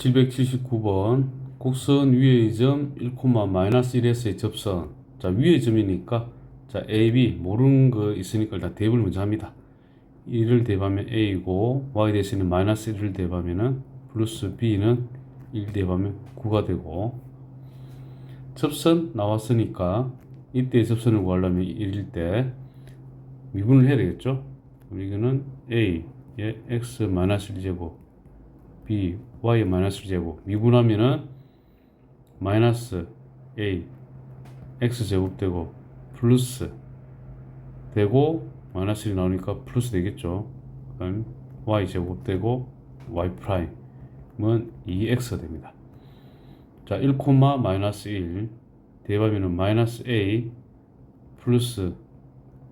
779번 곡선 위의 점 1, 마이너스 1에서의 접선. 자 위의 점이니까 자 A, B 모르는 거 있으니까 일단 대입을 먼저 합니다. 1을 대입하면 A고 Y 대신에 마이너스 1을 대입하면은 플러스 B는 1 대입하면 9가 되고 접선 나왔으니까 이때 접선을 구하려면 1일 때 미분을 해야 되겠죠? 우리는 A의 X 마이너스 1제곱 b y 마이너스 제곱 미분하면은 마이너스 a x 제곱 되고 플러스 되고 마이너스 1이 나오니까 플러스 되겠죠. 그럼 y 제곱 되고 y 프라임은 2x가 됩니다. 자, 1, 마이너스 1 대입하면은 마이너스 a 플러스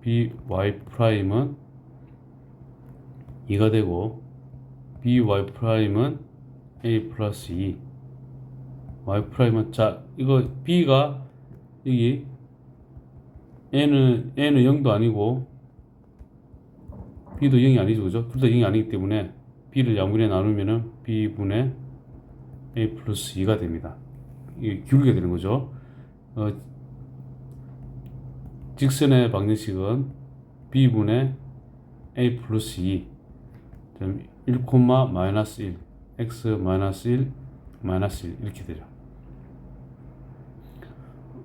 b y 프라임은 2가 되고 by 프라임은 a 플러스 2 y 프라임은 자 이거 b가 여기 n은 n은 0도 아니고 b도 0이 아니죠 그죠? 둘 다 0이 아니기 때문에 b를 양분에 나누면은 b분의 a 플러스 2가 됩니다. 이게 기울게 되는 거죠. 어, 직선의 방정식은 b분의 a 플러스 2 1, 마이너스 1, x 마이너스 1, 마이너스 1 이렇게 되죠.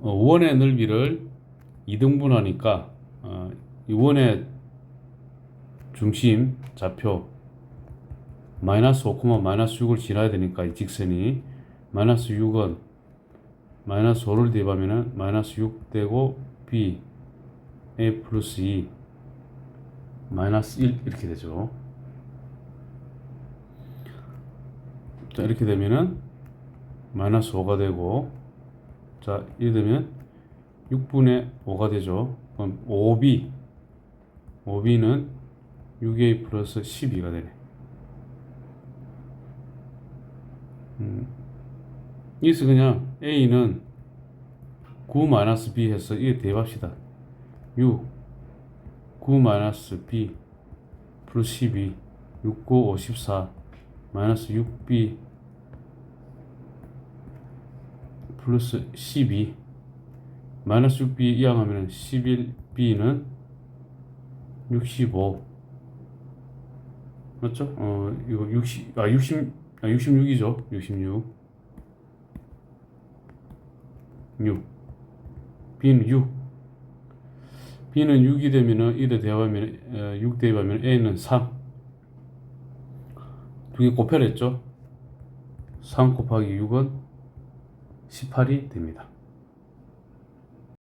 어, 원의 넓이를 2등분하니까 어, 이 원의 중심 좌표 마이너스 5, 마이너스 6을 지나야 되니까 이 직선이 마이너스 6은 마이너스 5를 대입하면은 마이너스 6 되고 b a 플러스 2 마이너스 1 이렇게 되죠. 자 이렇게 되면은 마이너스 5가 되고 자 이렇게 되면 6분의 5가 되죠. 그럼 5b 5b는 6a 플러스 12가 되네. 음. 여기서 그냥 a는 9 마이너스 b 해서 이게 대입합시다. 6 9 마이너스 b 플러스 12 6 9 54 마이너스 6b 플러스 12 마이너스 6b 이항하면 11b는 65 맞죠? 어 이거 60, 아 60, 아 66이죠. 66 6 b는 6 b는 6이 되면은 1에 대입하면 6 대입하면 a는 3 두 개 곱해냈죠? 3 곱하기 6은 18이 됩니다.